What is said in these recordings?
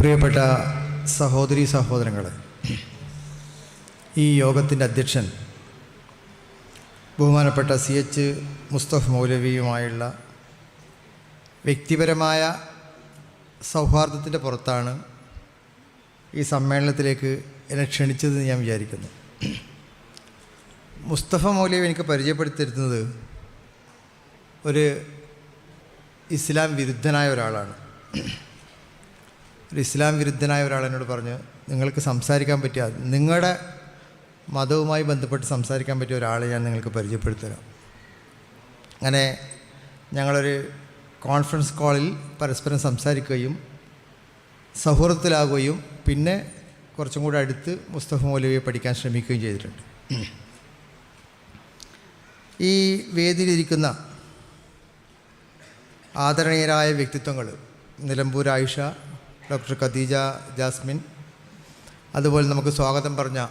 പ്രിയപ്പെട്ട സഹോദരി സഹോദരങ്ങളെ ഈ യോഗത്തിന്റെ അധ്യക്ഷൻ ബഹുമാനപ്പെട്ട സി എച്ച് മുസ്തഫ് മൗലവിയുമായുള്ള വ്യക്തിപരമായ സൗഹാർദ്ദത്തിന്റെ പുറത്താണ് ഈ സമ്മേളനത്തിലേക്ക് എന്നെ ക്ഷണിച്ചതെന്ന് ഞാൻ വിചാരിക്കുന്നു. മുസ്തഫ മൗലവി എനിക്ക് പരിചയപ്പെടുത്തിയിരുന്നത് ഒരു ഇസ്ലാം വിരുദ്ധനായ ഒരാളാണ്. ഒരു ഇസ്ലാം വിരുദ്ധനായ ഒരാൾ എന്നോട് പറഞ്ഞു നിങ്ങൾക്ക് സംസാരിക്കാൻ പറ്റിയ നിങ്ങളുടെ മതവുമായി ബന്ധപ്പെട്ട് സംസാരിക്കാൻ പറ്റിയ ഒരാളെ ഞാൻ നിങ്ങൾക്ക് പരിചയപ്പെടുത്തരാം. അങ്ങനെ ഞങ്ങളൊരു കോൺഫറൻസ് കോളിൽ പരസ്പരം സംസാരിക്കുകയും സൗഹൃദത്തിലാകുകയും പിന്നെ കുറച്ചും കൂടെ അടുത്ത് മുസ്തഫ മൗലവിയെ പഠിക്കാൻ ശ്രമിക്കുകയും ചെയ്തിട്ടുണ്ട്. ഈ വേദിയിലിരിക്കുന്ന ആദരണീയരായ വ്യക്തിത്വങ്ങൾ നിലമ്പൂർ ആയിഷ ഡോക്ടർ ഖദീജ ജാസ്മിൻ. അതുപോലെ നമുക്ക് സ്വാഗതം പറഞ്ഞ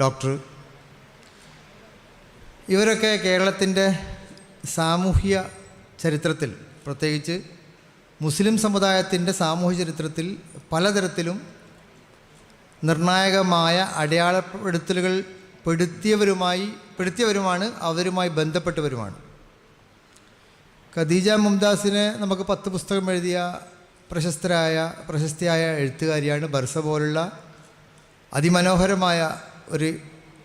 ഡോക്ടർ. ഇവരൊക്കെ കേരളത്തിന്റെ സാമൂഹ്യ ചരിത്രത്തിൽ പ്രത്യേകിച്ച് മുസ്ലിം സമുദായത്തിന്റെ സാമൂഹ്യ ചരിത്രത്തിൽ പലതരത്തിലും നിർണായകമായ അടയാളപ്പെടുത്തലുകൾ പെടുത്തിയവരുമായി പെടുത്തിയവരുമാണ് അവരുമായി ബന്ധപ്പെട്ടവരുമാണ്. ഖദീജ മുംതാസിനെ നമുക്ക് പത്ത് പുസ്തകം എഴുതിയ പ്രശസ്തരായ പ്രശസ്തിയായ എഴുത്തുകാരിയാണ് ബർസ പോലുള്ള അതിമനോഹരമായ ഒരു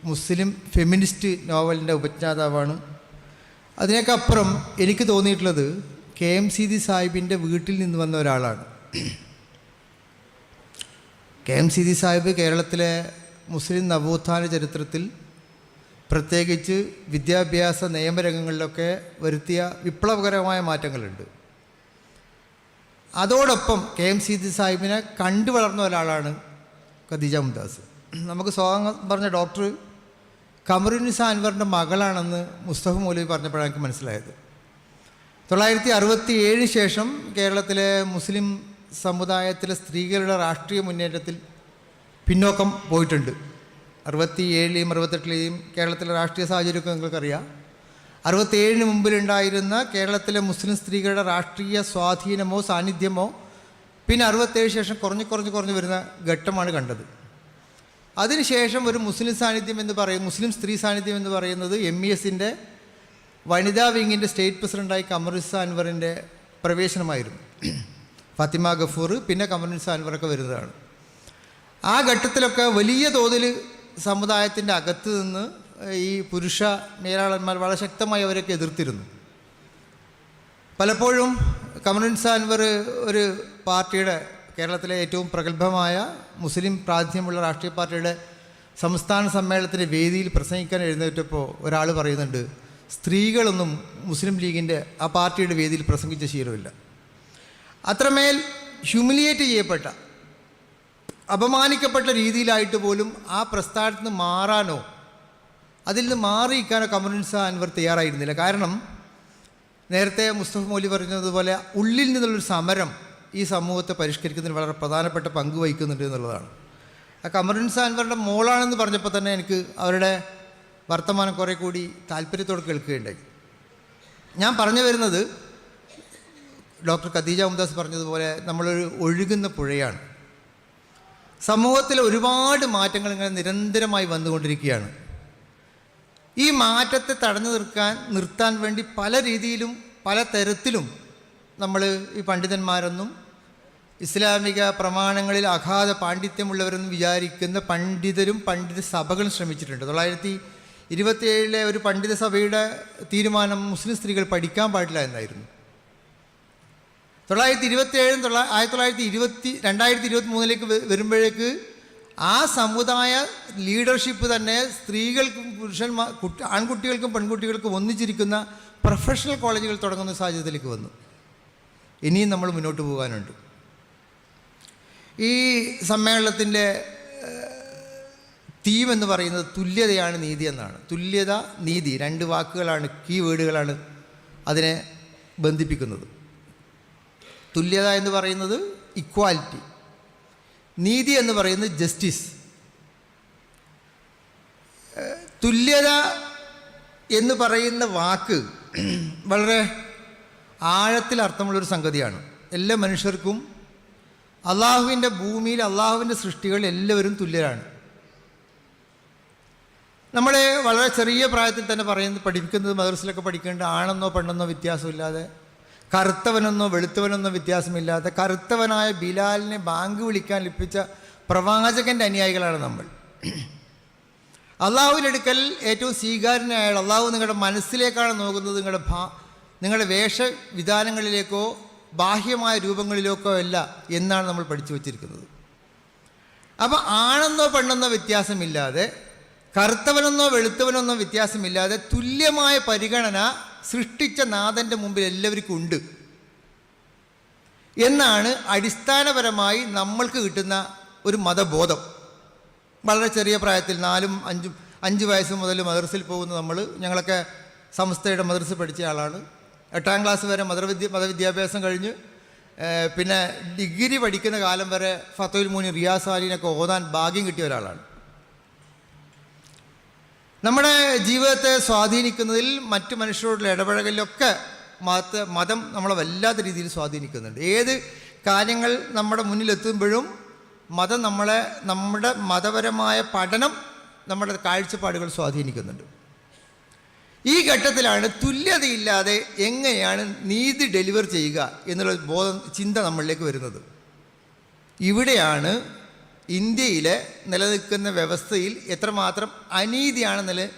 മുസ്ലിം ഫെമിനിസ്റ്റ് നോവലിന്റെ ഉപജ്ഞാതാവാണ്. അതിനേക്കപ്പുറം എനിക്ക് തോന്നിയിട്ടുള്ളത് കെ എം സി ദി സാഹിബിന്റെ വീട്ടിൽ നിന്ന് വന്ന ഒരാളാണ്. K M Seethi Sahib കേരളത്തിലെ മുസ്ലിം നവോത്ഥാന ചരിത്രത്തിൽ പ്രത്യേകിച്ച് വിദ്യാഭ്യാസ നിയമരംഗങ്ങളിലൊക്കെ വരുത്തിയ വിപ്ലവകരമായ മാറ്റങ്ങളുണ്ട്. അതോടൊപ്പം കെ എം സീതി സാഹിബിനെ കണ്ടു വളർന്ന ഒരാളാണ് ഖദീജ മുംതാസ്. നമുക്ക് സ്വാഗതം പറഞ്ഞ ഡോക്ടർ കമറുനിസ അൻവറിന്റെ മകളാണെന്ന് മുസ്തഫ മൗലവി പറഞ്ഞപ്പോഴാണ് എനിക്ക് മനസ്സിലായത്. തൊള്ളായിരത്തി അറുപത്തി ഏഴിന് ശേഷം കേരളത്തിലെ മുസ്ലിം സമുദായത്തിലെ സ്ത്രീകളുടെ രാഷ്ട്രീയ മുന്നേറ്റത്തിൽ പിന്നോക്കം പോയിട്ടുണ്ട്. അറുപത്തി ഏഴിലെയും അറുപത്തെട്ടിലെയും കേരളത്തിലെ രാഷ്ട്രീയ സാഹചര്യമൊക്കെ നിങ്ങൾക്കറിയാം. അറുപത്തേഴിന് മുമ്പിലുണ്ടായിരുന്ന കേരളത്തിലെ മുസ്ലിം സ്ത്രീകളുടെ രാഷ്ട്രീയ സ്വാധീനമോ സാന്നിധ്യമോ പിന്നെ അറുപത്തേഴ് ശേഷം കുറഞ്ഞ് കുറഞ്ഞ് കുറഞ്ഞ് വരുന്ന ഘട്ടമാണ് കണ്ടത്. അതിനുശേഷം ഒരു മുസ്ലിം സാന്നിധ്യം എന്ന് പറയും മുസ്ലിം സ്ത്രീ സാന്നിധ്യം എന്ന് പറയുന്നത് എം ഇ എസിന്റെ വനിതാ വിങ്ങിന്റെ സ്റ്റേറ്റ് പ്രസിഡന്റായി കമറുസ അൻവറിന്റെ പ്രവേശനമായിരുന്നു. ഫാത്തിമ ഗഫൂർ പിന്നെ കമറുസ അൻവറൊക്കെ വരുന്നതാണ്. ആ ഘട്ടത്തിലൊക്കെ വലിയ തോതിൽ സമുദായത്തിന്റെ അകത്ത് നിന്ന് ഈ പുരുഷ മേലാളന്മാർ വളരെ ശക്തമായി അവരൊക്കെ എതിർത്തിരുന്നു. പലപ്പോഴും കമറുൻസ് അൻവർ ഒരു പാർട്ടിയുടെ കേരളത്തിലെ ഏറ്റവും പ്രഗത്ഭമായ മുസ്ലിം പ്രാതിനിധ്യമുള്ള രാഷ്ട്രീയ പാർട്ടിയുടെ സംസ്ഥാന സമ്മേളനത്തിന്റെ വേദിയിൽ പ്രസംഗിക്കാൻ എഴുന്നേറ്റപ്പോൾ ഒരാൾ പറയുന്നുണ്ട് സ്ത്രീകളൊന്നും മുസ്ലിം ലീഗിന്റെ ആ പാർട്ടിയുടെ വേദിയിൽ പ്രസംഗിച്ച ശീലമില്ല. അത്രമേൽ ഹ്യൂമിലിയേറ്റ് ചെയ്യപ്പെട്ട അപമാനിക്കപ്പെട്ട രീതിയിലായിട്ട് പോലും ആ പ്രസ്ഥാനത്ത് നിന്ന് മാറാനോ അതിൽ നിന്ന് മാറി മാറിയിരിക്കാനോ കമ്മ്യൂണിസ്റ്റ് അൻവർ തയ്യാറായിരുന്നില്ല. കാരണം നേരത്തെ മുസ്തഫ മൗലി പറഞ്ഞതുപോലെ ഉള്ളിൽ നിന്നുള്ളൊരു സമരം ഈ സമൂഹത്തെ പരിഷ്കരിക്കുന്നതിന് വളരെ പ്രധാനപ്പെട്ട പങ്ക് വഹിക്കുന്നുണ്ട് എന്നുള്ളതാണ്. ആ കമറുൻസ് അൻവറിന്റെ മോളാണെന്ന് പറഞ്ഞപ്പോൾ തന്നെ എനിക്ക് അവരുടെ വർത്തമാനം കുറേ കൂടി താല്പര്യത്തോടെ കേൾക്കുകയുണ്ടായി. ഞാൻ പറഞ്ഞു വരുന്നത് ഡോക്ടർ ഖദീജ മുംദാസ് പറഞ്ഞതുപോലെ നമ്മളൊരു ഒഴുകുന്ന പുഴയാണ്. സമൂഹത്തിൽ ഒരുപാട് മാറ്റങ്ങൾ ഇങ്ങനെ നിരന്തരമായി വന്നുകൊണ്ടിരിക്കുകയാണ്. ഈ മാറ്റത്തെ തടഞ്ഞു നിർക്കാൻ നിർത്താൻ വേണ്ടി പല രീതിയിലും പല തരത്തിലും നമ്മൾ ഈ പണ്ഡിതന്മാരൊന്നും ഇസ്ലാമിക പ്രമാണങ്ങളിൽ അഗാധ പാണ്ഡിത്യമുള്ളവരെന്ന് വിചാരിക്കുന്ന പണ്ഡിതരും പണ്ഡിത സഭകളും ശ്രമിച്ചിട്ടുണ്ട്. തൊള്ളായിരത്തി ഇരുപത്തിയേഴിലെ ഒരു പണ്ഡിത സഭയുടെ തീരുമാനം മുസ്ലിം സ്ത്രീകൾ പഠിക്കാൻ പാടില്ല എന്നായിരുന്നു. തൊള്ളായിരത്തി ഇരുപത്തിയേഴും തൊള്ള ആയിരത്തി തൊള്ളായിരത്തി ഇരുപത്തി രണ്ടായിരത്തി ഇരുപത്തി മൂന്നിലേക്ക് വരുമ്പോഴേക്ക് ആ സമുദായ ലീഡർഷിപ്പ് തന്നെ സ്ത്രീകൾക്കും പുരുഷന്മാർ കുട്ടി ആൺകുട്ടികൾക്കും പെൺകുട്ടികൾക്കും ഒന്നിച്ചിരിക്കുന്ന പ്രൊഫഷണൽ കോളേജുകൾ തുടങ്ങുന്ന സാഹചര്യത്തിലേക്ക് വന്നു. ഇനിയും നമ്മൾ മുന്നോട്ട് പോകാനുണ്ട്. ഈ സമ്മേളനത്തിന്റെ തീം എന്ന് പറയുന്നത് തുല്യതയാണ് നീതി എന്നാണ്. തുല്യത നീതി രണ്ട് വാക്കുകളാണ് കീ വേർഡുകളാണ് അതിനെ ബന്ധിപ്പിക്കുന്നത്. തുല്യത എന്ന് പറയുന്നത് ഇക്വാലിറ്റി നീതി എന്ന് പറയുന്നത് ജസ്റ്റിസ് തുല്യത എന്ന് പറയുന്ന വാക്ക് വളരെ ആഴത്തിൽ അർത്ഥമുള്ളൊരു സംഗതിയാണ്. എല്ലാ മനുഷ്യർക്കും അള്ളാഹുവിന്റെ ഭൂമിയിൽ അള്ളാഹുവിന്റെ സൃഷ്ടികൾ എല്ലാവരും തുല്യരാണ്. നമ്മളെ വളരെ ചെറിയ പ്രായത്തിൽ തന്നെ പറയുന്നത് പഠിപ്പിക്കുന്നത് മദർസിലൊക്കെ പഠിക്കേണ്ട ആണെന്നോ പെണ്ണെന്നോ വ്യത്യാസമില്ലാതെ കറുത്തവനെന്നോ വെളുത്തവനൊന്നും വ്യത്യാസമില്ലാത്ത കറുത്തവനായ ബിലാലിനെ ബാങ്ക് വിളിക്കാൻ ലഭിച്ച പ്രവാചകന്റെ അനുയായികളാണ് നമ്മൾ. അള്ളാഹുവിനെടുക്കൽ ഏറ്റവും സ്വീകാര്യനായ അള്ളാഹു നിങ്ങളുടെ മനസ്സിലേക്കാണ് നോക്കുന്നത് നിങ്ങളുടെ ഭാ നിങ്ങളുടെ വേഷവിധാനങ്ങളിലേക്കോ ബാഹ്യമായ രൂപങ്ങളിലേക്കോ അല്ല എന്നാണ് നമ്മൾ പഠിച്ചു വച്ചിരിക്കുന്നത്. അപ്പോൾ ആണെന്നോ പെണ്ണെന്നോ വ്യത്യാസമില്ലാതെ കറുത്തവനെന്നോ വെളുത്തവനെന്നോ വ്യത്യാസമില്ലാതെ തുല്യമായ പരിഗണന സൃഷ്ടിച്ച നാഥന്റെ മുമ്പിൽ എല്ലാവർക്കും ഉണ്ട്. എന്നാണ് അടിസ്ഥാനപരമായി നമ്മൾക്ക് കിട്ടുന്ന ഒരു മതബോധം. വളരെ ചെറിയ പ്രായത്തിൽ നാലും അഞ്ചും അഞ്ച് വയസ്സ് മുതൽ മദർസിൽ പോകുന്ന നമ്മൾ ഞങ്ങളൊക്കെ സംസ്ഥയുടെ മദർസ് പഠിച്ച ആളാണ്. എട്ടാം ക്ലാസ് വരെ മതവിദ്യ മതവിദ്യാഭ്യാസം കഴിഞ്ഞ് പിന്നെ ഡിഗ്രി പഠിക്കുന്ന കാലം വരെ ഫത്തോയിൽ മൂനി റിയാസ് അലീനൊക്കെ ഓതാൻ ഭാഗ്യം കിട്ടിയ ഒരാളാണ്. നമ്മുടെ ജീവിതത്തെ സ്വാധീനിക്കുന്നതിൽ മറ്റു മനുഷ്യരോടുള്ള ഇടപഴകലിലൊക്കെ മത മതം നമ്മളെ വല്ലാത്ത രീതിയിൽ സ്വാധീനിക്കുന്നുണ്ട്. ഏത് കാര്യങ്ങൾ നമ്മുടെ മുന്നിലെത്തുമ്പോഴും മതം നമ്മളെ നമ്മുടെ മതപരമായ പഠനം നമ്മുടെ കാഴ്ചപ്പാടുകൾ സ്വാധീനിക്കുന്നുണ്ട്. ഈ ഘട്ടത്തിലാണ് തുല്യതയില്ലാതെ എങ്ങനെയാണ് നീതി ഡെലിവർ ചെയ്യുക എന്നുള്ള ബോധം ചിന്ത നമ്മളിലേക്ക് വരുന്നത്. ഇവിടെയാണ് ഇന്ത്യയിലെ നിലനിൽക്കുന്ന വ്യവസ്ഥയിൽ എത്രമാത്രം അനീതിയാണ് നില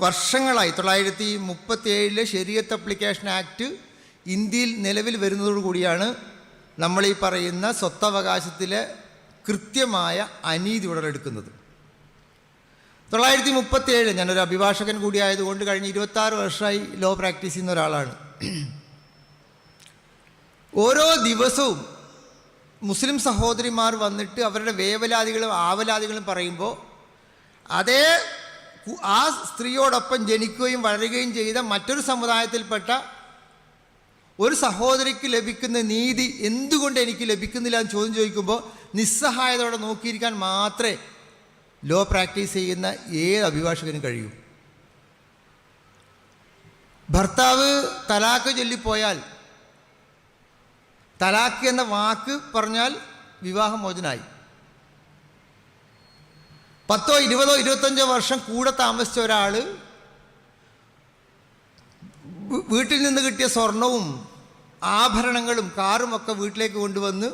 വർഷങ്ങളായി തൊള്ളായിരത്തി മുപ്പത്തിയേഴിലെ ശരിയത്ത് അപ്ലിക്കേഷൻ ആക്ട് ഇന്ത്യയിൽ നിലവിൽ വരുന്നതോടുകൂടിയാണ് നമ്മൾ ഈ പറയുന്ന സ്വത്തവകാശത്തിലെ കൃത്യമായ അനീതി ഉടലെടുക്കുന്നത്. തൊള്ളായിരത്തി മുപ്പത്തിയേഴ് ഞാനൊരു അഭിഭാഷകൻ കൂടിയായതുകൊണ്ട് കഴിഞ്ഞ ഇരുപത്താറ് വർഷമായി ലോ പ്രാക്ടീസ് ചെയ്യുന്ന ഒരാളാണ്. ഓരോ ദിവസവും മുസ്ലിം സഹോദരിമാർ വന്നിട്ട് അവരുടെ വേവലാതികളും ആവലാതികളും പറയുമ്പോൾ അതേ ആ സ്ത്രീയോടൊപ്പം ജനിക്കുകയും വളരുകയും ചെയ്ത മറ്റൊരു സമുദായത്തിൽപ്പെട്ട ഒരു സഹോദരിക്ക് ലഭിക്കുന്ന നീതി എന്തുകൊണ്ട് എനിക്ക് ലഭിക്കുന്നില്ല എന്ന് ചോദ്യം ചോദിക്കുമ്പോൾ നിസ്സഹായതയോടെ നോക്കിയിരിക്കാൻ മാത്രമേ ലോ പ്രാക്ടീസ് ചെയ്യുന്ന ഏത് അഭിഭാഷകനും കഴിയൂ. ഭർത്താവ് തലാക്ക് ചൊല്ലിപ്പോയാൽ തലാക്ക് എന്ന വാക്ക് പറഞ്ഞാൽ വിവാഹമോചനായി. പത്തോ ഇരുപതോ ഇരുപത്തഞ്ചോ വർഷം കൂടെ താമസിച്ച ഒരാൾ വീട്ടിൽ നിന്ന് കിട്ടിയ സ്വർണവും ആഭരണങ്ങളും കാറും ഒക്കെ വീട്ടിലേക്ക് കൊണ്ടുവന്ന്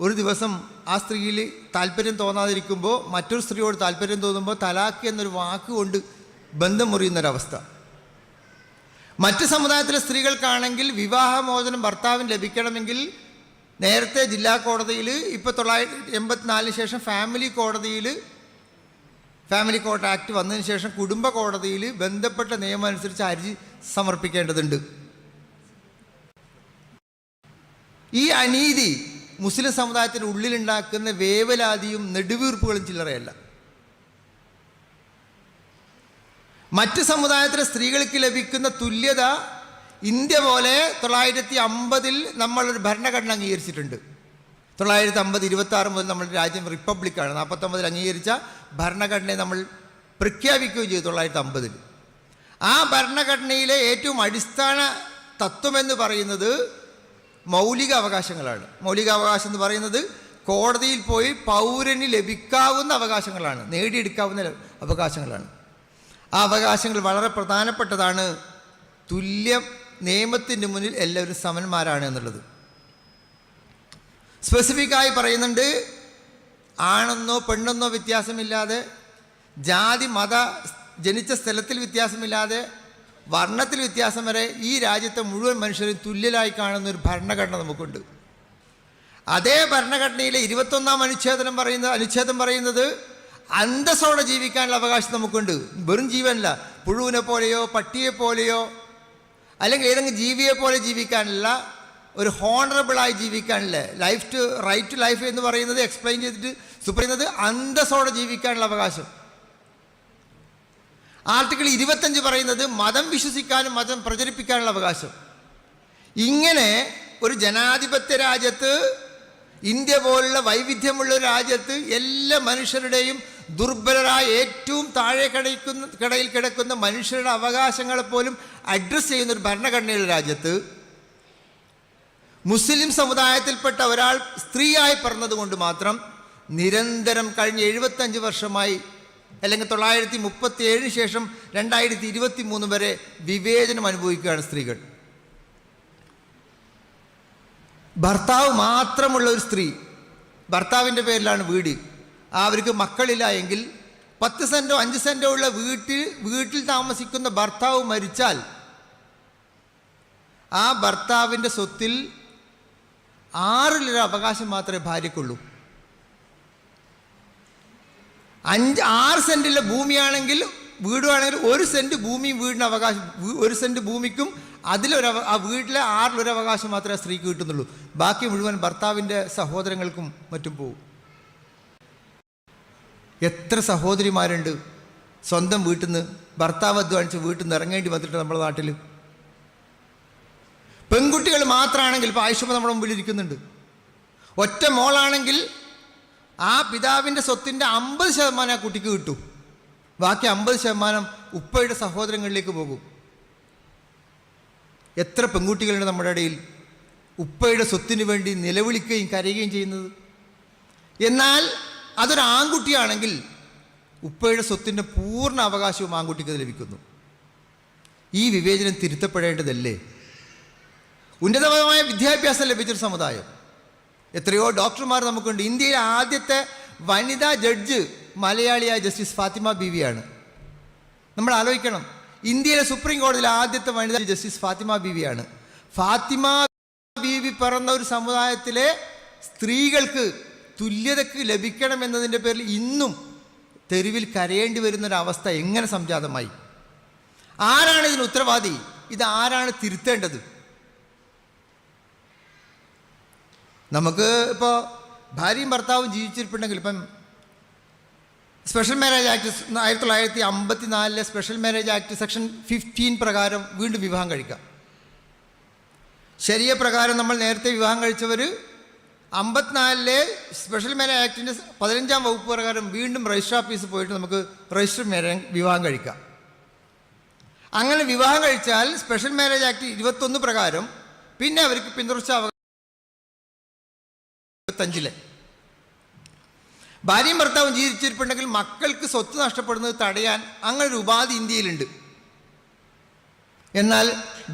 ഒരു ദിവസം ആ സ്ത്രീയിൽ താല്പര്യം തോന്നാതിരിക്കുമ്പോൾ മറ്റൊരു സ്ത്രീയോട് താല്പര്യം തോന്നുമ്പോൾ തലാക്ക് എന്നൊരു വാക്ക് കൊണ്ട് ബന്ധം മുറിയുന്നൊരവസ്ഥ. മറ്റ് സമുദായത്തിലെ സ്ത്രീകൾക്കാണെങ്കിൽ വിവാഹമോചനം ഭർത്താവിന് ലഭിക്കണമെങ്കിൽ നേരത്തെ ജില്ലാ കോടതിയിൽ ഇപ്പോൾ തൊള്ളായിരത്തി എൺപത്തിനാലിന് ശേഷം ഫാമിലി കോടതിയിൽ ഫാമിലി കോർട്ട് ആക്ട് വന്നതിന് ശേഷം കുടുംബ കോടതിയിൽ ബന്ധപ്പെട്ട നിയമം അനുസരിച്ച് ഹർജി സമർപ്പിക്കേണ്ടതുണ്ട്. ഈ അനീതി മുസ്ലിം സമുദായത്തിന്റെ ഉള്ളിലുണ്ടാക്കുന്ന വേവലാതിയും നെടുവീർപ്പുകളും ചില്ലറയല്ല. മറ്റ് സമുദായത്തിലെ സ്ത്രീകൾക്ക് ലഭിക്കുന്ന തുല്യത ഇന്ത്യ പോലെ തൊള്ളായിരത്തി അമ്പതിൽ നമ്മളൊരു ഭരണഘടന അംഗീകരിച്ചിട്ടുണ്ട്. തൊള്ളായിരത്തി അമ്പത് ഇരുപത്തി ആറ് മുതൽ നമ്മുടെ രാജ്യം റിപ്പബ്ലിക്കാണ്. നാൽപ്പത്തൊമ്പതിൽ അംഗീകരിച്ച ഭരണഘടനയെ നമ്മൾ പ്രഖ്യാപിക്കുകയും ചെയ്തു തൊള്ളായിരത്തി അമ്പതിൽ ആ ഭരണഘടനയിലെ ഏറ്റവും അടിസ്ഥാന തത്വമെന്ന് പറയുന്നത് മൗലിക അവകാശങ്ങളാണ് മൗലിക അവകാശം എന്ന് പറയുന്നത് കോടതിയിൽ പോയി പൗരന് ലഭിക്കാവുന്ന അവകാശങ്ങളാണ്. നേടിയെടുക്കാവുന്ന അവകാശങ്ങളാണ്. ആ അവകാശങ്ങൾ വളരെ പ്രധാനപ്പെട്ടതാണ്. തുല്യം നിയമത്തിന്റെ മുന്നിൽ എല്ലാവരും സമന്മാരാണ് എന്നുള്ളത്. സ്പെസിഫിക്കായി പറയുന്നുണ്ട് ആണെന്നോ പെണ്ണെന്നോ വ്യത്യാസമില്ലാതെ ജാതി മത ജനിച്ച സ്ഥലത്തിൽ വ്യത്യാസമില്ലാതെ വർണത്തിൽ വ്യത്യാസം വരെ ഈ രാജ്യത്തെ മുഴുവൻ മനുഷ്യരും തുല്യരായി കാണുന്ന ഒരു ഭരണഘടന നമുക്കുണ്ട്. അതേ ഭരണഘടനയിലെ ഇരുപത്തൊന്നാം അനുച്ഛേദനം പറയുന്ന അനുച്ഛേദം പറയുന്നത് അന്തസ്സോടെ ജീവിക്കാനുള്ള അവകാശം നമുക്കുണ്ട്. വെറും ജീവനല്ല. പുഴുവിനെ പോലെയോ പട്ടിയെ പോലെയോ അല്ലെങ്കിൽ ഏതെങ്കിലും ജീവിയെ പോലെ ജീവിക്കാനുള്ള ഒരു ഹോണറബിളായി ജീവിക്കാനുള്ള life to right to life എന്ന് പറയുന്നത് എക്സ്പ്ലെയിൻ ചെയ്തിട്ട് സുപ്രീന്നത് അന്തസ്സോടെ ജീവിക്കാനുള്ള അവകാശം. ആർട്ടിക്കിൾ ഇരുപത്തഞ്ച് പറയുന്നത് മതം വിശ്വസിക്കാനും മതം പ്രചരിപ്പിക്കാനുള്ള അവകാശം. ഇങ്ങനെ ഒരു ജനാധിപത്യ രാജ്യത്ത് ഇന്ത്യ പോലുള്ള വൈവിധ്യമുള്ള രാജ്യത്ത് എല്ലാ മനുഷ്യരുടെയും ദുർബലരായ ഏറ്റവും താഴെ കിടക്കുന്ന കിടയിൽ കിടക്കുന്ന മനുഷ്യരുടെ അവകാശങ്ങളെ പോലും അഡ്രസ്സ് ചെയ്യുന്ന ഒരു ഭരണഘടനയുള്ള രാജ്യത്ത് മുസ്ലിം സമുദായത്തിൽപ്പെട്ട ഒരാൾ സ്ത്രീയായി പറഞ്ഞതുകൊണ്ട് മാത്രം നിരന്തരം കഴിഞ്ഞ എഴുപത്തഞ്ച് വർഷമായി അല്ലെങ്കിൽ തൊള്ളായിരത്തി മുപ്പത്തി ഏഴിന് ശേഷം രണ്ടായിരത്തി ഇരുപത്തി മൂന്ന് വരെ വിവേചനം അനുഭവിക്കുകയാണ് സ്ത്രീകൾ. ഭർത്താവ് മാത്രമുള്ള ഒരു സ്ത്രീ ഭർത്താവിന്റെ പേരിലാണ് വീട്. അവർക്ക് മക്കളില്ല എങ്കിൽ പത്ത് സെന്റോ അഞ്ച് സെന്റോ ഉള്ള വീട്ടിൽ വീട്ടിൽ താമസിക്കുന്ന ഭർത്താവ് മരിച്ചാൽ ആ ഭർത്താവിന്റെ സ്വത്തിൽ ആറിലൊരു അവകാശം മാത്രമേ ഭാര്യക്കുള്ളൂ അഞ്ച് ആറ് സെന്റിലെ ഭൂമിയാണെങ്കിൽ വീടുവാണെങ്കിൽ ഒരു സെന്റ് ഭൂമിയും വീടിന് അവകാശം ഒരു സെന്റ് ഭൂമിക്കും അതിലൊരു ആ വീട്ടിലെ ആറിലൊരു അവകാശം മാത്രമേ സ്ത്രീക്ക് കിട്ടുന്നുള്ളൂ. ബാക്കി മുഴുവൻ ഭർത്താവിന്റെ സഹോദരങ്ങൾക്കും മറ്റും പോകും എത്ര സഹോദരിമാരുണ്ട്? സ്വന്തം വീട്ടിൽ നിന്ന് ഭർത്താവ് അധ്വാനിച്ച് വീട്ടിൽ നിന്ന് ഇറങ്ങേണ്ടി വന്നിട്ട് നമ്മുടെ നാട്ടിൽ പെൺകുട്ടികൾ മാത്രമാണെങ്കിൽ ഇപ്പോൾ ആയുഷ്മ നമ്മുടെ മുമ്പിൽ ഇരിക്കുന്നുണ്ട്. ഒറ്റ മോളാണെങ്കിൽ ആ പിതാവിന്റെ സ്വത്തിന്റെ അമ്പത് ശതമാനം ആ കുട്ടിക്ക് കിട്ടും. ബാക്കി അമ്പത് ശതമാനം ഉപ്പയുടെ സഹോദരങ്ങളിലേക്ക് പോകും. എത്ര പെൺകുട്ടികളുണ്ട് നമ്മുടെ ഇടയിൽ? ഉപ്പയുടെ സ്വത്തിന് വേണ്ടി നിലവിളിക്കുകയും കരയുകയും ചെയ്യുന്നത്. എന്നാൽ അതൊരു ആൺകുട്ടിയാണെങ്കിൽ ഉപ്പയുടെ സ്വത്തിന്റെ പൂർണ അവകാശവും ആൺകുട്ടിക്ക് ലഭിക്കുന്നു. ഈ വിവേചനം തിരുത്തപ്പെടേണ്ടതല്ലേ? ഉന്നതമായ വിദ്യാഭ്യാസം ലഭിച്ചൊരു സമുദായം. എത്രയോ ഡോക്ടർമാർ നമുക്കുണ്ട്. ഇന്ത്യയിലെ ആദ്യത്തെ വനിതാ ജഡ്ജ് മലയാളിയായ ജസ്റ്റിസ് ഫാത്തിമ ബീവിയാണ്. നമ്മൾ ആലോചിക്കണം. ഇന്ത്യയിലെ സുപ്രീം കോടതിയിലെ ആദ്യത്തെ വനിതാ ജസ്റ്റിസ് ഫാത്തിമ ബീവിയാണ്. ഫാത്തിമ ബീവി പിറന്ന ഒരു സമുദായത്തിലെ സ്ത്രീകൾക്ക് തുല്യതക്ക് ലഭിക്കണം എന്നതിന്റെ പേരിൽ ഇന്നും തെരുവിൽ കരയേണ്ടി വരുന്നൊരവസ്ഥ എങ്ങനെ സംജാതമായി? ആരാണ് ഇതിന് ഉത്തരവാദി? ഇത് ആരാണ് തിരുത്തേണ്ടത്? നമുക്ക് ഇപ്പോൾ ഭാര്യയും ഭർത്താവും ജീവിച്ചിരിപ്പുണ്ടെങ്കിൽ ഇപ്പം സ്പെഷ്യൽ മാരേജ് ആക്ട് ആയിരത്തി തൊള്ളായിരത്തി അമ്പത്തി നാലിലെ special marriage act section fifteen പ്രകാരം വീണ്ടും വിവാഹം കഴിക്കാം. ശരിയ പ്രകാരം നമ്മൾ നേരത്തെ വിവാഹം കഴിച്ചവർ അമ്പത്തിനാലിലെ സ്പെഷ്യൽ മാരേജ് ആക്ടിന്റെ പതിനഞ്ചാം വകുപ്പ് പ്രകാരം വീണ്ടും രജിസ്റ്റർ ഓഫീസിൽ പോയിട്ട് നമുക്ക് രജിസ്റ്റർ മാരേജ് വിവാഹം കഴിക്കാം. അങ്ങനെ വിവാഹം കഴിച്ചാൽ സ്പെഷ്യൽ മാരേജ് ആക്ട് ഇരുപത്തൊന്ന് പ്രകാരം പിന്നെ അവർക്ക് പിന്തുടർച്ച അവകാശം ഇരുപത്തഞ്ചിലെ. ഭാര്യയും ഭർത്താവും ജീവിച്ചിരിപ്പുണ്ടെങ്കിൽ മക്കൾക്ക് സ്വത്ത് നഷ്ടപ്പെടുന്നത് തടയാൻ അങ്ങനെ ഒരു ഉപാധി ഇന്ത്യയിലുണ്ട്. എന്നാൽ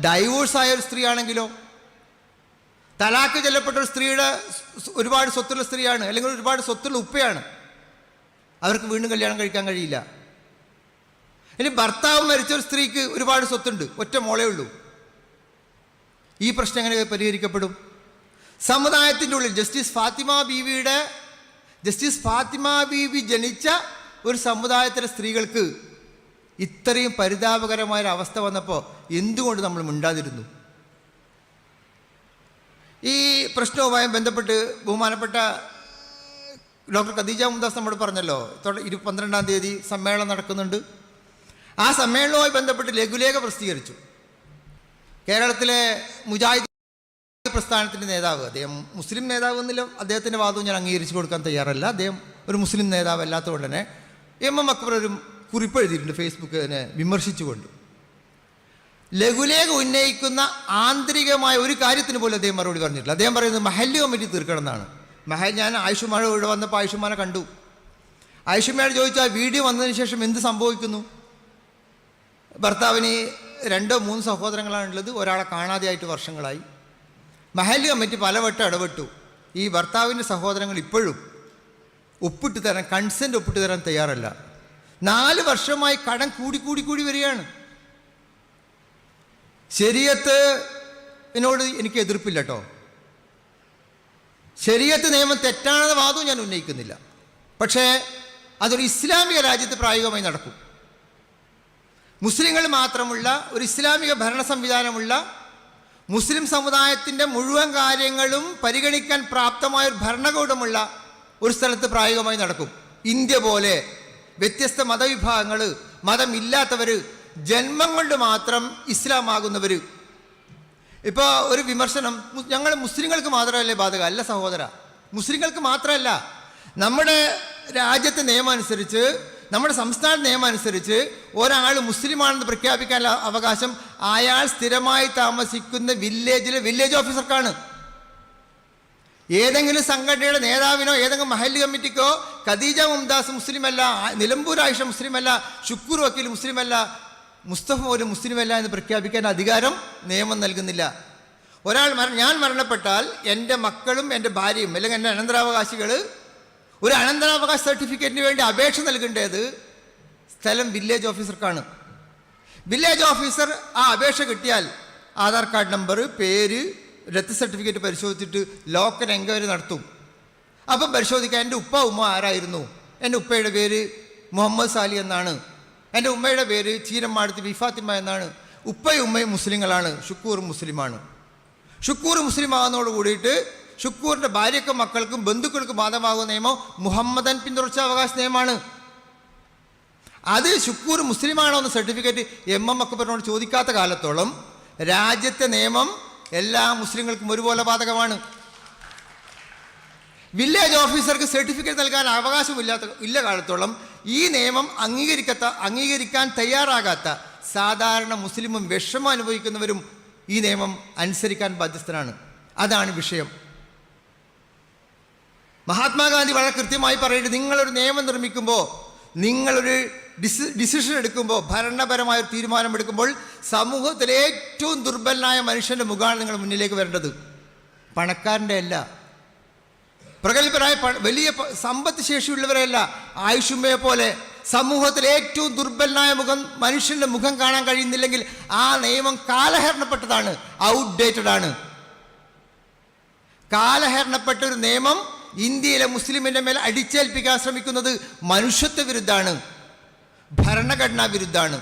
ഡൈവോഴ്സായ ഒരു സ്ത്രീ ആണെങ്കിലോ തലാക്ക് ചെല്ലപ്പെട്ട ഒരു സ്ത്രീയുടെ ഒരുപാട് സ്വത്തുള്ള സ്ത്രീയാണ് അല്ലെങ്കിൽ ഒരുപാട് സ്വത്തുള്ള ഉപ്പയാണ്. അവർക്ക് വീണ്ടും കല്യാണം കഴിക്കാൻ കഴിയില്ല. ഇനി ഭർത്താവ് മരിച്ച ഒരു സ്ത്രീക്ക് ഒരുപാട് സ്വത്തുണ്ട് ഒറ്റ മോളേ ഉള്ളൂ. ഈ പ്രശ്നം എങ്ങനെ പരിഹരിക്കപ്പെടും? സമുദായത്തിന്റെ ഉള്ളിൽ ജസ്റ്റിസ് ഫാത്തിമ ബീവിയുടെ ജസ്റ്റിസ് ഫാത്തിമ ബീവി ജനിച്ച ഒരു സമുദായത്തിലെ സ്ത്രീകൾക്ക് ഇത്രയും പരിതാപകരമായൊരവസ്ഥ വന്നപ്പോൾ എന്തുകൊണ്ട് നമ്മൾ മിണ്ടാതിരുന്നു? ഈ പ്രശ്നവുമായി ബന്ധപ്പെട്ട് ബഹുമാനപ്പെട്ട ഡോക്ടർ ഖദീജ മുംദാസ് നമ്മൾ പറഞ്ഞല്ലോ ഇരു പന്ത്രണ്ടാം തീയതി സമ്മേളനം നടക്കുന്നുണ്ട്. ആ സമ്മേളനവുമായി ബന്ധപ്പെട്ട് ലഘുലേഖ പ്രസിദ്ധീകരിച്ചു. കേരളത്തിലെ മുജാഹിദ് പ്രസ്ഥാനത്തിന്റെ നേതാവ് അദ്ദേഹം മുസ്ലിം നേതാവ് എന്നില്ല അദ്ദേഹത്തിന്റെ വാദവും ഞാൻ അംഗീകരിച്ചു കൊടുക്കാൻ തയ്യാറല്ല. അദ്ദേഹം ഒരു മുസ്ലിം നേതാവ് അല്ലാത്തതുകൊണ്ട് തന്നെ എം എം അക്ബർ ഒരു കുറിപ്പ് എഴുതിയിട്ടുണ്ട് ഫേസ്ബുക്കിനെ വിമർശിച്ചുകൊണ്ട്. ലഘുലേഖ ഉന്നയിക്കുന്ന ആന്തരികമായ ഒരു കാര്യത്തിന് പോലും അദ്ദേഹം മറുപടി പറഞ്ഞിട്ടില്ല. അദ്ദേഹം പറയുന്നത് മഹല്ല് കമ്മിറ്റി തീർക്കണം എന്നാണ് മഹൽ ഞാൻ ആയുഷ്മാൻ ഇവിടെ വന്നപ്പോൾ ആയുഷ്മാനെ കണ്ടു. ആയുഷ്മാനോട് ചോദിച്ചാൽ വീഡിയോ വന്നതിന് ശേഷം എന്ത് സംഭവിക്കുന്നു? ഭർത്താവിന് രണ്ടോ മൂന്ന് സഹോദരങ്ങളാണുള്ളത് ഒരാളെ കാണാതെയായിട്ട് വർഷങ്ങളായി. മഹല്ല് കമ്മിറ്റി പലവട്ടം ഇടപെട്ടു. ഈ ഭർത്താവിന്റെ സഹോദരങ്ങൾ ഇപ്പോഴും ഒപ്പിട്ട് തരാൻ കൺസെന്റ് ഒപ്പിട്ട് തരാൻ തയ്യാറല്ല. നാല് വർഷമായി കടം കൂടി കൂടി കൂടി വരികയാണ്. ശരിയത്ത് എന്നോട് എനിക്ക് എതിർപ്പില്ല കേട്ടോ. ശരിയത്ത് നിയമം തെറ്റാണെന്ന വാദവും ഞാൻ ഉന്നയിക്കുന്നില്ല. പക്ഷേ അതൊരു ഇസ്ലാമിക രാജ്യത്ത് പ്രായോഗികമായി നടക്കും. മുസ്ലിങ്ങൾ മാത്രമുള്ള ഒരു ഇസ്ലാമിക ഭരണ സംവിധാനമുള്ള മുസ്ലിം സമുദായത്തിന്റെ മുഴുവൻ കാര്യങ്ങളും പരിഗണിക്കാൻ പ്രാപ്തമായ ഒരു ഭരണകൂടമുള്ള ഒരു സ്ഥലത്ത് പ്രായോഗികമായി നടക്കും. ഇന്ത്യ പോലെ വ്യത്യസ്ത മതവിഭാഗങ്ങൾ മതമില്ലാത്തവർ ജന്മം കൊണ്ട് മാത്രം ഇസ്ലാം ആകുന്നവർ ഇപ്പോൾ ഒരു വിമർശനം ഞങ്ങൾ മുസ്ലിങ്ങൾക്ക് മാത്രമല്ലേ ബാധക? അല്ല സഹോദര മുസ്ലിങ്ങൾക്ക് മാത്രമല്ല. നമ്മുടെ രാജ്യത്തെ നിയമം അനുസരിച്ച് നമ്മുടെ സംസ്ഥാന നിയമം അനുസരിച്ച് ഒരാൾ മുസ്ലിമാണെന്ന് പ്രഖ്യാപിക്കാനുള്ള അവകാശം അയാൾ സ്ഥിരമായി താമസിക്കുന്ന വില്ലേജിലെ വില്ലേജ് ഓഫീസർക്കാണ്. ഏതെങ്കിലും സംഘടനയുടെ നേതാവിനോ ഏതെങ്കിലും മഹല്ല് കമ്മിറ്റിക്കോ ഖദീജ മുംദാസ് മുസ്ലിമല്ല നിലമ്പൂർ ആയിഷ മുസ്ലിമല്ല ഷുക്കൂർ വക്കീൽ മുസ്ലിമല്ല മുസ്തഫ ഒരു മുസ്ലിമല്ല എന്ന് പ്രഖ്യാപിക്കാൻ അധികാരം നിയമം നൽകുന്നില്ല. ഒരാൾ മര ഞാൻ മരണപ്പെട്ടാൽ എന്റെ മക്കളും എന്റെ ഭാര്യയും അല്ലെങ്കിൽ എന്റെ അനന്തരാവകാശികൾ ഒരു അനന്തരാവകാശ സർട്ടിഫിക്കറ്റിന് വേണ്ടി അപേക്ഷ നൽകേണ്ടത് സ്ഥലം വില്ലേജ് ഓഫീസർക്കാണ് വില്ലേജ് ഓഫീസർ ആ അപേക്ഷ കിട്ടിയാൽ ആധാർ കാർഡ് നമ്പർ പേര് ഡെത്ത് സർട്ടിഫിക്കറ്റ് പരിശോധിച്ചിട്ട് ലോക്കൽ എൻക്വയറി നടത്തും. അപ്പം പരിശോധിക്കാൻ എന്റെ ഉപ്പ ഉമ്മ ആരായിരുന്നു? എന്റെ ഉപ്പയുടെ പേര് മുഹമ്മദ് സാലി എന്നാണ്. എന്റെ ഉമ്മയുടെ പേര് ചീരമ്മാടത്ത് വിഫാത്തിമ എന്നാണ്. ഉപ്പയും ഉമ്മയും മുസ്ലിങ്ങളാണ്. ഷുക്കൂർ മുസ്ലിമാണ്. ഷുക്കൂർ മുസ്ലിം ആകുന്നതോട് കൂടിയിട്ട് ഷുക്കൂറിന്റെ ഭാര്യക്കും മക്കൾക്കും ബന്ധുക്കൾക്കും ബാധമാകുന്ന നിയമം മുഹമ്മദൻ പിന്തുടർച്ചാവകാശ നിയമമാണ്. അത് ഷുക്കൂർ മുസ്ലിമാണോ എന്ന സർട്ടിഫിക്കറ്റ് എം എം അക്ബറിനോട് ചോദിക്കാത്ത കാലത്തോളം രാജ്യത്തെ നിയമം എല്ലാ മുസ്ലിങ്ങൾക്കും ഒരുപോലെ ബാധകമാണ്. വില്ലേജ് ഓഫീസർക്ക് സർട്ടിഫിക്കറ്റ് നൽകാൻ അവകാശമില്ലാത്ത ഇല്ല കാലത്തോളം ഈ നിയമം അംഗീകരിക്കാത്ത അംഗീകരിക്കാൻ തയ്യാറാകാത്ത സാധാരണ മുസ്ലിമും വിഷമം അനുഭവിക്കുന്നവരും ഈ നിയമം അനുസരിക്കാൻ ബാധ്യസ്ഥനാണ്. അതാണ് വിഷയം. മഹാത്മാഗാന്ധി വളരെ കൃത്യമായി പറയുന്നത് നിങ്ങളൊരു നിയമം നിർമ്മിക്കുമ്പോൾ നിങ്ങളൊരു ഡിസി ഡിസിഷൻ എടുക്കുമ്പോൾ ഭരണപരമായ ഒരു തീരുമാനമെടുക്കുമ്പോൾ സമൂഹത്തിലെ ഏറ്റവും ദുർബലനായ മനുഷ്യന്റെ മുഖമാണ് നിങ്ങൾ മുന്നിലേക്ക് വരേണ്ടത്. പണക്കാരന്റെ അല്ല. പ്രഗത്ഭരായ വലിയ സമ്പത്ത് ശേഷിയുള്ളവരെയല്ല ആയുഷുമ്മയെ പോലെ സമൂഹത്തിലെ ഏറ്റവും ദുർബലനായ മുഖം മനുഷ്യന്റെ മുഖം കാണാൻ കഴിയുന്നില്ലെങ്കിൽ ആ നിയമം കാലഹരണപ്പെട്ടതാണ് ഔട്ട്ഡേറ്റഡ് ആണ്. കാലഹരണപ്പെട്ട ഒരു നിയമം ഇന്ത്യയിലെ മുസ്ലിമിന്റെ മേൽ അടിച്ചേൽപ്പിക്കാൻ ശ്രമിക്കുന്നത് മനുഷ്യത്വ വിരുദ്ധാണ് ഭരണഘടനാ വിരുദ്ധാണ്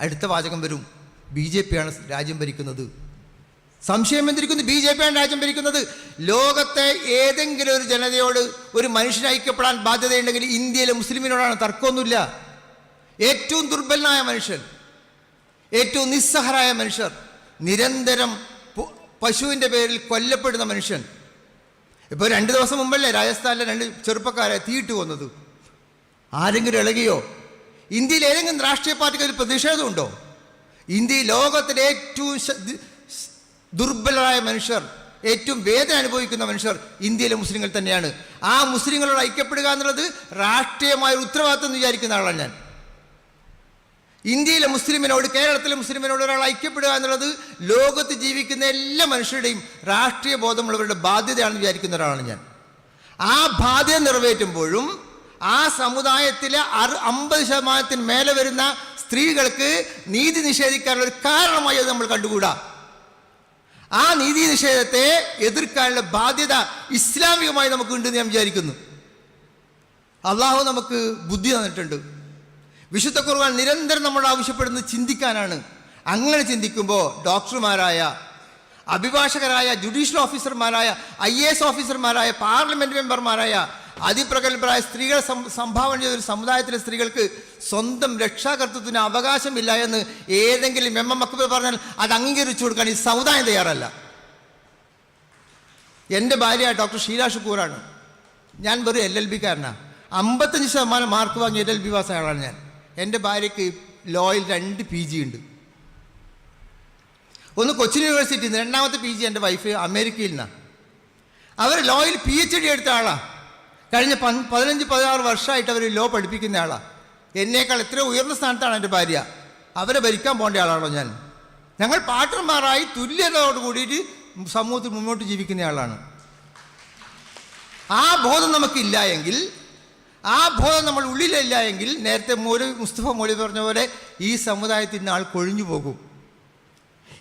അടുത്ത വാചകം വരും. ബി ജെ പിയാണ് രാജ്യം ഭരിക്കുന്നത്. സംശയം എന്തിരിക്കുന്നു? ബി ജെ പിയാണ് രാജ്യം ഭരിക്കുന്നത്. ലോകത്തെ ഏതെങ്കിലും ഒരു ജനതയോട് ഒരു മനുഷ്യൻ ഐക്യപ്പെടാൻ ബാധ്യതയുണ്ടെങ്കിൽ ഇന്ത്യയിലെ മുസ്ലിമിനോടാണ് തർക്കമൊന്നുമില്ല. ഏറ്റവും ദുർബലനായ മനുഷ്യൻ ഏറ്റവും നിസ്സഹരായ മനുഷ്യർ നിരന്തരം പശുവിന്റെ പേരിൽ കൊല്ലപ്പെടുന്ന മനുഷ്യൻ. ഇപ്പോൾ രണ്ട് ദിവസം മുമ്പല്ലേ രാജസ്ഥാനിലെ രണ്ട് ചെറുപ്പക്കാരെ തീയിട്ട് കൊന്നത്? ആരെങ്കിലും ഇളകിയോ? ഇന്ത്യയിൽ ഏതെങ്കിലും രാഷ്ട്രീയ പാർട്ടിക്ക് ഒരു പ്രതിഷേധമുണ്ടോ? ഇന്ത്യ ലോകത്തിലെ ഏറ്റവും ദുർബലരായ മനുഷ്യർ ഏറ്റവും വേദന അനുഭവിക്കുന്ന മനുഷ്യർ ഇന്ത്യയിലെ മുസ്ലിങ്ങൾ തന്നെയാണ്. ആ മുസ്ലിങ്ങളോട് ഐക്യപ്പെടുക എന്നുള്ളത് രാഷ്ട്രീയമായ ഒരു ഉത്തരവാദിത്വം വിചാരിക്കുന്ന ആളാണ് ഞാൻ. ഇന്ത്യയിലെ മുസ്ലിമിനോട് കേരളത്തിലെ മുസ്ലിമിനോട് ഒരാൾ ഐക്യപ്പെടുക എന്നുള്ളത് ലോകത്ത് ജീവിക്കുന്ന എല്ലാ മനുഷ്യരുടെയും രാഷ്ട്രീയ ബോധമുള്ളവരുടെ ബാധ്യതയാണെന്ന് വിചാരിക്കുന്ന ഒരാളാണ് ഞാൻ. ആ ബാധ്യത നിറവേറ്റുമ്പോഴും ആ സമുദായത്തിലെ അറു അമ്പത് ശതമാനത്തിന് മേലെ വരുന്ന സ്ത്രീകൾക്ക് നീതി നിഷേധിക്കാനുള്ള ഒരു കാരണമായി അത് നമ്മൾ കണ്ടുകൂടാ. ആ നീതി നിഷേധത്തെ എതിർക്കാനുള്ള ബാധ്യത ഇസ്ലാമികമായി നമുക്ക് ഉണ്ട് ഞാൻ വിചാരിക്കുന്നു. അള്ളാഹു നമുക്ക് ബുദ്ധി തന്നിട്ടുണ്ട്. വിശുദ്ധ കുർബാൻ നിരന്തരം നമ്മൾ ആവശ്യപ്പെടുന്നത് ചിന്തിക്കാനാണ്. അങ്ങനെ ചിന്തിക്കുമ്പോൾ ഡോക്ടർമാരായ അഭിഭാഷകരായ ജുഡീഷ്യൽ ഓഫീസർമാരായ ഐ എസ് ഓഫീസർമാരായ പാർലമെന്റ് മെമ്പർമാരായ അതിപ്രഗത്ഭരായ സ്ത്രീകൾ സംഭാവന ചെയ്ത ഒരു സമുദായത്തിലെ സ്ത്രീകൾക്ക് സ്വന്തം രക്ഷാകർത്തൃത്വത്തിന് അവകാശമില്ല എന്ന് ഏതെങ്കിലും എം എം അക്ബർ പറഞ്ഞാൽ അത് അംഗീകരിച്ചു കൊടുക്കാൻ ഈ സമുദായം തയ്യാറല്ല. എന്റെ ഭാര്യ ഡോക്ടർ ഷീല ഷുക്കൂറാണ്. ഞാൻ വെറും എൽ എൽ ബിക്കാരനാണ് അമ്പത്തഞ്ച് ശതമാനം മാർക്ക് വാങ്ങിയ എൽ എൽ ബി പാസ് ആളാണ് ഞാൻ. എന്റെ ഭാര്യയ്ക്ക് ലോയിൽ രണ്ട് പി ജി ഉണ്ട്. ഒന്ന് കൊച്ചിൻ യൂണിവേഴ്സിറ്റിയിൽ നിന്ന് രണ്ടാമത്തെ പി ജി എന്റെ വൈഫ് അമേരിക്കയിൽ നിന്നാണ് അവർ ലോയിൽ പി എച്ച് ഡി എടുത്ത ആളാണ് കഴിഞ്ഞ പതിനഞ്ച് പതിനാറ് വർഷമായിട്ട് അവർ ലോ പഠിപ്പിക്കുന്ന ആളാണ് എന്നേക്കാൾ എത്ര ഉയർന്ന സ്ഥാനത്താണ് എന്റെ ഭാര്യ. അവരെ ഭരിക്കാൻ പോകേണ്ട ആളാണോ ഞാൻ. ഞങ്ങൾ പാട്ടന്മാരായി തുല്യതയോട് കൂടിയിട്ട് സമൂഹത്തിൽ മുന്നോട്ട് ജീവിക്കുന്ന ആളാണ്. ആ ബോധം നമുക്കില്ല എങ്കിൽ ആ ബോധം നമ്മൾ ഉള്ളിലില്ല എങ്കിൽ നേരത്തെ മോലി മുസ്തഫ മോലി പറഞ്ഞ പോലെ ഈ സമുദായത്തിൽ നിന്ന് ആൾ കൊഴിഞ്ഞു പോകും.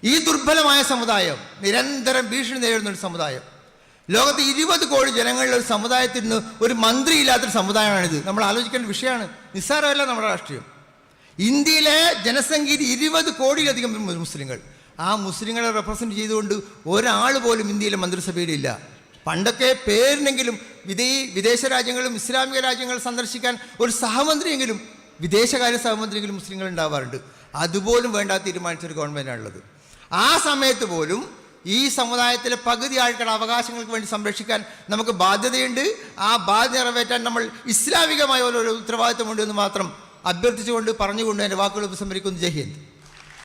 ഈ ദുർബലമായ സമുദായം നിരന്തരം ഭീഷണി നേരിടുന്ന ഒരു സമുദായം. ലോകത്ത് ഇരുപത് കോടി ജനങ്ങളുടെ ഒരു സമുദായത്തിൽ നിന്ന് ഒരു മന്ത്രി ഇല്ലാത്തൊരു സമുദായമാണിത്. നമ്മൾ ആലോചിക്കേണ്ട വിഷയമാണ്. നിസ്സാരമല്ല നമ്മുടെ രാഷ്ട്രീയം. ഇന്ത്യയിലെ ജനസംഖ്യയിൽ ഇരുപത് കോടിയിലധികം മുസ്ലിങ്ങൾ. ആ മുസ്ലിങ്ങളെ റെപ്രസെന്റ് ചെയ്തുകൊണ്ട് ഒരാൾ പോലും ഇന്ത്യയിലെ മന്ത്രിസഭയിലില്ല പണ്ടൊക്കെ പേരിനെങ്കിലും വിദേ വിദേശ രാജ്യങ്ങളും ഇസ്ലാമിക രാജ്യങ്ങൾ സന്ദർശിക്കാൻ ഒരു സഹമന്ത്രിയെങ്കിലും വിദേശകാര്യ സഹമന്ത്രിയെങ്കിലും മുസ്ലിങ്ങൾ ഉണ്ടാവാറുണ്ട്. അതുപോലും വേണ്ടാത്ത തീരുമാനിച്ചൊരു ഗവൺമെന്റാണുള്ളത് ആ സമയത്ത് പോലും ഈ സമുദായത്തിലെ പകുതി ആൾക്കാരുടെ അവകാശങ്ങൾക്ക് വേണ്ടി സംരക്ഷിക്കാൻ നമുക്ക് ബാധ്യതയുണ്ട്. ആ ബാധ്യത നിറവേറ്റാൻ നമ്മൾ ഇസ്ലാമികമായ ഒരു ഉത്തരവാദിത്വമുണ്ട് എന്ന് മാത്രം അഭ്യർത്ഥിച്ചുകൊണ്ട് പറഞ്ഞുകൊണ്ട് എന്റെ വാക്കുകൾ ഉപസംഹരിക്കുന്നു. ജയ് ഹിന്ദ്.